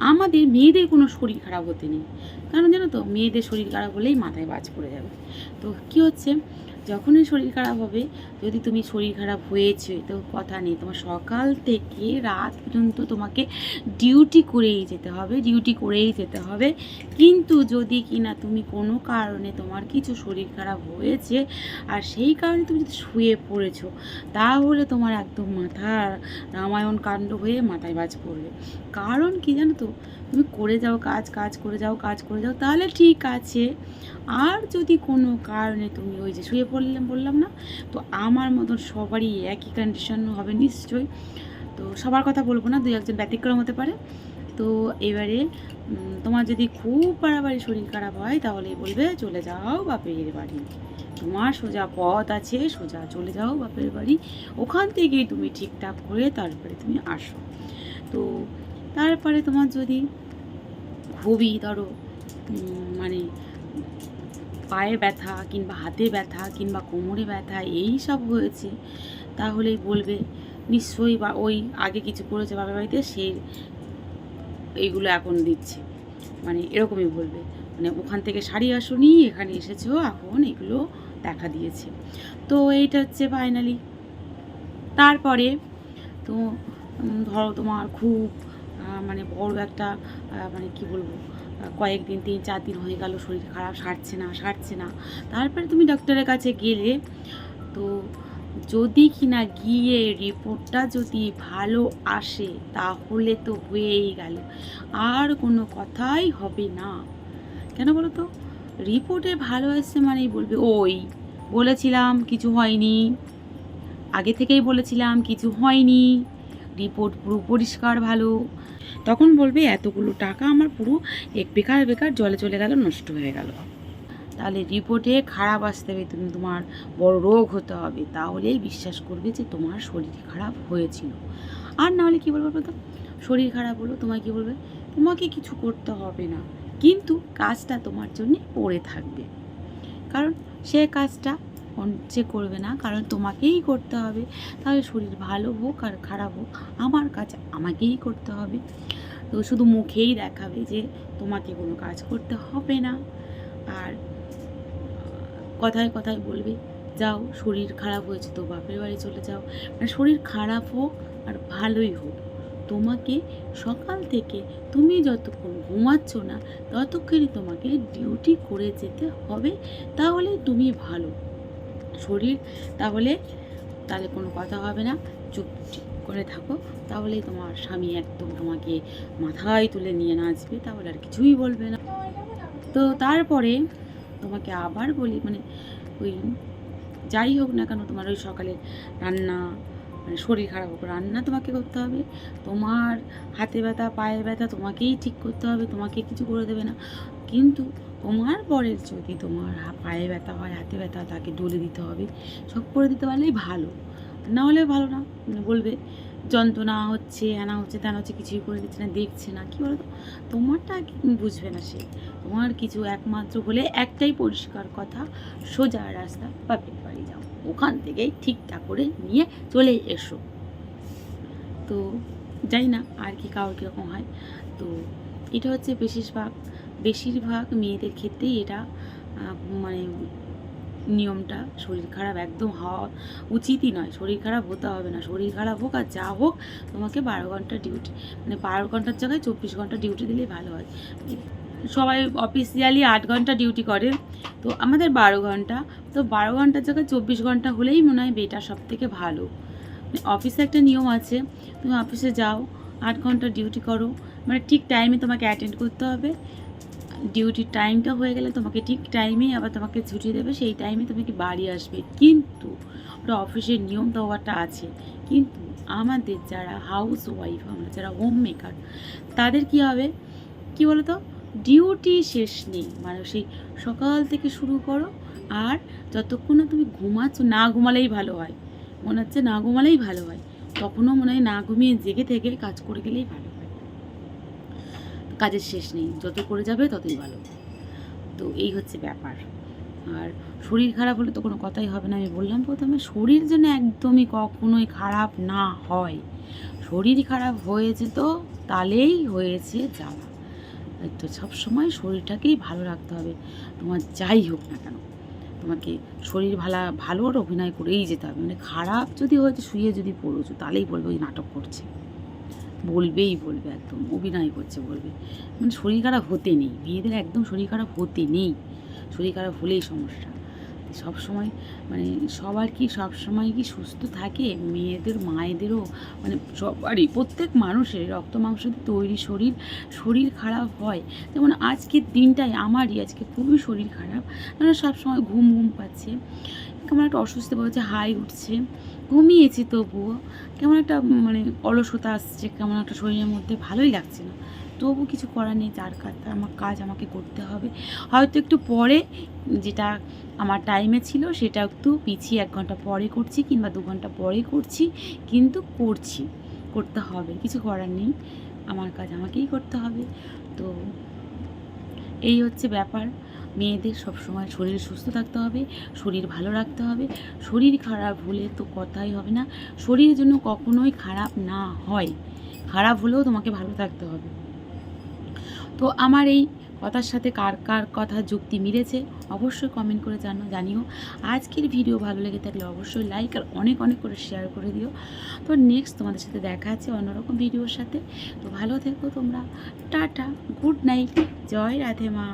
আমাদের মেয়েদের কোনো শরীর খারাপ হতে নেই। কারণ জানো তো, মেয়েদের শরীর খারাপ হলেই মাথায় বাজ পড়ে যাবে। তো কি হচ্ছে? যখনই শরীর খারাপ হবে, যদি তুমি শরীর খারাপ হয়েছে, তো কথা নেই। তোমার সকাল থেকে রাত পর্যন্ত তোমাকে ডিউটি করেই যেতে হবে ডিউটি করেই যেতে হবে। কিন্তু যদি কিনা তুমি কোনো কারণে তোমার কিছু শরীর খারাপ হয়েছে, আর সেই কারণে তুমি যদি শুয়ে পড়েছো, তাহলে তোমার একদম মাথার রামায়ণ কাণ্ড হয়ে মাথায় বাজ পড়বে। কারণ কি জানো তো? তুমি করে যাও, কাজ কাজ করে যাও, কাজ করে যাও, তাহলে ঠিক আছে। আর যদি কোনো কারণে তুমি ওই যে শুয়ে পড়লাম বললাম না, তো আমার মতন সবারই একই কন্ডিশন হবে নিশ্চয়ই। তো সবার কথা বলব না, দুই একজন ব্যতিক্রম হতে পারে। তো এবারে তোমার যদি খুব বাড়াবাড়ি শরীর খারাপ হয়, তাহলে বলবে, চলে যাও বাপের বাড়ি। তোমার সোজা পথ আছে, সোজা চলে যাও বাপের বাড়ি। ওখান থেকেই তুমি ঠিকঠাক করে তারপরে তুমি আসো। তো তারপরে তোমার যদি খুবই ধরো মানে পায়ে ব্যথা কিংবা হাতে ব্যথা কিংবা কোমরে ব্যথা, এই সব হয়েছে। তাহলেই বলবে, নিশ্চয়ই বা ওই আগে কিছু করেছে বাবার বাড়িতে, সে এইগুলো এখন দিচ্ছে। মানে এরকমই বলবে। মানে ওখান থেকে শাড়ি আসুনি, এখানে এসেছ, এখন এগুলো দেখা দিয়েছে। তো এইটা হচ্ছে ফাইনালি তারপরে তো ধরো তোমার খুব মানে বড় একটা মানে কি বলব কয়েকদিন, তিন, চার দিন হয়ে গেল, শরীর খারাপ, সারছে না সারছে না। তারপরে তুমি ডক্টরের কাছে গেলে, তো যদি কিনা গিয়ে রিপোর্টটা যদি ভালো আসে, তাহলে তো হয়েই গেল। আর কোনো কথাই হবে না। কেন বলো তো? রিপোর্টে ভালো এসছে মানেই বলবে, ওই, বলেছিলাম কিছু হয়নি। আগে থেকেই বলেছিলাম কিছু হয়নি। রিপোর্ট পুরো পরিষ্কার, ভালো। তখন বলবে, এতগুলো টাকা আমার পুরো এক বেকার বেকার জলে চলে গেল, নষ্ট হয়ে গেল। তাহলে রিপোর্টে খারাপ আসতে হবে, তুমি তোমার বড় রোগ হতে হবে। তাহলেই বিশ্বাস করবে যে তোমার শরীর খারাপ হয়েছিল। আর না হলে কী বলব বলতো শরীর খারাপ হলো, তোমায় কী বলবে? তোমাকে কিছু করতে হবে না। কিন্তু কাজটা তোমার জন্য পড়ে থাকবে। কারণ সে কাজটা অন- সে করবে না, কারণ তোমাকেই করতে হবে। তাহলে শরীর ভালো হোক আর খারাপ হোক, আমার কাজ আমাকেই করতে হবে। তো শুধু মুখেই দেখাবে যে তোমাকে কোনো কাজ করতে হবে না। আর কথায় কথায় বলবে, যাও, শরীর খারাপ হয়েছে তো বাপের বাড়ি চলে যাও। মানে শরীর খারাপ হোক আর ভালোই হোক, তোমাকে সকাল থেকে তুমি যতক্ষণ ঘুমাচ্ছ না, ততক্ষণই তোমাকে ডিউটি করে যেতে হবে। তাহলে তুমি ভালো। শরীর, তাহলে তাহলে কোনো কথা হবে না। চুপ করে থাকো, তাহলেই তোমার স্বামী একদম তোমাকে মাথায় তুলে নিয়ে নাচবে, তাহলে আর কিছুই বলবে না। তো তারপরে তোমাকে আবার বলি মানে ওই যাই হোক না কেন তোমার ওই সকালে রান্না মানে শরীর খারাপ হোক রান্না তোমাকে করতে হবে। তোমার হাতে ব্যথা, পায়ে ব্যথা তোমাকেই ঠিক করতে হবে, তোমাকে কিছু করে দেবে না। কিন্তু তোমার পরের যদি তোমার পায়ে ব্যথা হয়, হাতে ব্যথা, তাকে ডলে দিতে হবে। সব করে দিতে পারলেই ভালো। না হলে ভালো না। মানে বলবে, যন্ত্রণা হচ্ছে হ্যানা হচ্ছে তেনা হচ্ছে, কিছুই করে দিচ্ছে না, দেখছে না। কী বলো তো তোমারটা বুঝবে না সে? তোমার কিছু একমাত্র হলে একটাই পরিষ্কার কথা, সোজা রাস্তা বাপের বাড়ি যাও ওখান থেকেই ঠিকঠাক করে নিয়ে চলে এসো। তো জানি না আর কি কারোর কীরকম হয়। তো এটা হচ্ছে বেশিরভাগ বেশিরভাগ মেয়েদের ক্ষেত্রেই এটা মানে নিয়মটা শরীর খারাপ একদম হওয়া উচিতই নয়। শরীর খারাপ হতে হবে না। শরীর খারাপ হোক আর যা হোক তোমাকে বারো ঘণ্টা ডিউটি মানে বারো ঘণ্টার জায়গায় চব্বিশ ঘণ্টা ডিউটি দিলেই ভালো হয়। সবাই অফিসিয়ালি আট ঘণ্টা ডিউটি করে। তো আমাদের বারো ঘণ্টা। তো বারো ঘণ্টার জায়গায় চব্বিশ ঘণ্টা হলেই মনে হয় বেটার সব থেকে ভালো। মানে অফিসে একটা নিয়ম আছে, তুমি অফিসে যাও, আট ঘণ্টা ডিউটি করো। মানে ঠিক টাইমে তোমাকে অ্যাটেন্ড করতে হবে। ডিউটির টাইমটা হয়ে গেলে তোমাকে ঠিক টাইমে আবার তোমাকে ছুটি দেবে, সেই টাইমে তুমি কি বাড়ি আসবে। কিন্তু ওটা অফিসের নিয়ম তো একটা আছে। কিন্তু আমাদের যারা হাউস ওয়াইফ আমরা যারা হোম মেকার তাদের কি হবে? কি বলো তো ডিউটি শেষ নেই। মানে সেই সকাল থেকে শুরু করো আর যতক্ষণ না তুমি ঘুমাচ্ছ, না ঘুমালেই ভালো হয়। মনে হচ্ছে না ঘুমালেই ভালো হয়। তখনও মনে হয় না ঘুমিয়ে জেগে থেকে কাজ করে গেলেই ভালো হয়। কাজের শেষ নেই। যত করে যাবে ততই ভালো। তো এই হচ্ছে ব্যাপার। আর শরীর খারাপ হলে তো কোনো কথাই হবে না। আমি বললাম প্রথমে, শরীর যেন একদমই কখনোই খারাপ না হয়। শরীর খারাপ হয়েছে তো তালেই হয়েছে তাই তো সবসময় শরীরটাকেই ভালো রাখতে হবে। তোমার যাই হোক না কেন, তোমাকে শরীর ভালা, ভালোর অভিনয় করেই যেতে হবে। মানে খারাপ যদি হয়তো শুয়ে যদি পড়েছো, তাহলেই বলবে ওই নাটক করছে। বলবেই বলবে একদম, অভিনয় করছে বলবে। মানে শরীর খারাপ হতে নেই মেয়েদের একদম শরীর খারাপ হতে নেই। শরীর খারাপ হলেই সমস্যা। সব সময় মানে সবার কি সব সময় কি সুস্থ থাকে? মেয়েদের, মায়েদেরও মানে সবারই, প্রত্যেক মানুষের রক্ত মাংস তৈরি শরীর শরীর খারাপ হয়। যেমন আজকের দিনটাই আমারই, আজকে খুবই শরীর খারাপ। মানে সবসময় ঘুম ঘুম পাচ্ছে। কেমন একটা অসুস্থ হচ্ছে হাই উঠছে। ঘুমিয়েছি তবুও। কেমন একটা মানে অলসতা আসছে, কেমন একটা শরীরের মধ্যে, ভালোই লাগছে না। তবু কিছু করার নেই যার কাজ তার আমার কাজ আমাকে করতে হবে। হয়তো একটু পরে যেটা আমার টাইমে ছিল সেটা একটু পিছিয়ে এক ঘণ্টা পরে করছি কিংবা দু ঘণ্টা পরে করছি, কিন্তু করছি, করতে হবে। কিছু করার নেই, আমার কাজ আমাকেই করতে হবে। তো এই হচ্ছে ব্যাপার। মেয়েদের সবসময় শরীর সুস্থ থাকতে হবে, শরীর ভালো রাখতে হবে। শরীর খারাপ হলে তো কথাই হবে না। শরীরের জন্য কখনোই খারাপ না হয়, খারাপ হলেও তোমাকে ভালো থাকতে হবে। তো আমার এই কথার সাথে কার কার কথা যুক্তি মিলেছে অবশ্যই কমেন্ট করে জানো, জানিও। আজকের ভিডিও ভালো লেগে থাকলে অবশ্যই লাইক আর অনেক অনেক করে শেয়ার করে দিও। তো নেক্সট তোমাদের সাথে দেখা আছে অন্যরকম ভিডিওর সাথে। তো ভালো থেকো তোমরা। টাটা গুড নাইট জয় রাধে মা।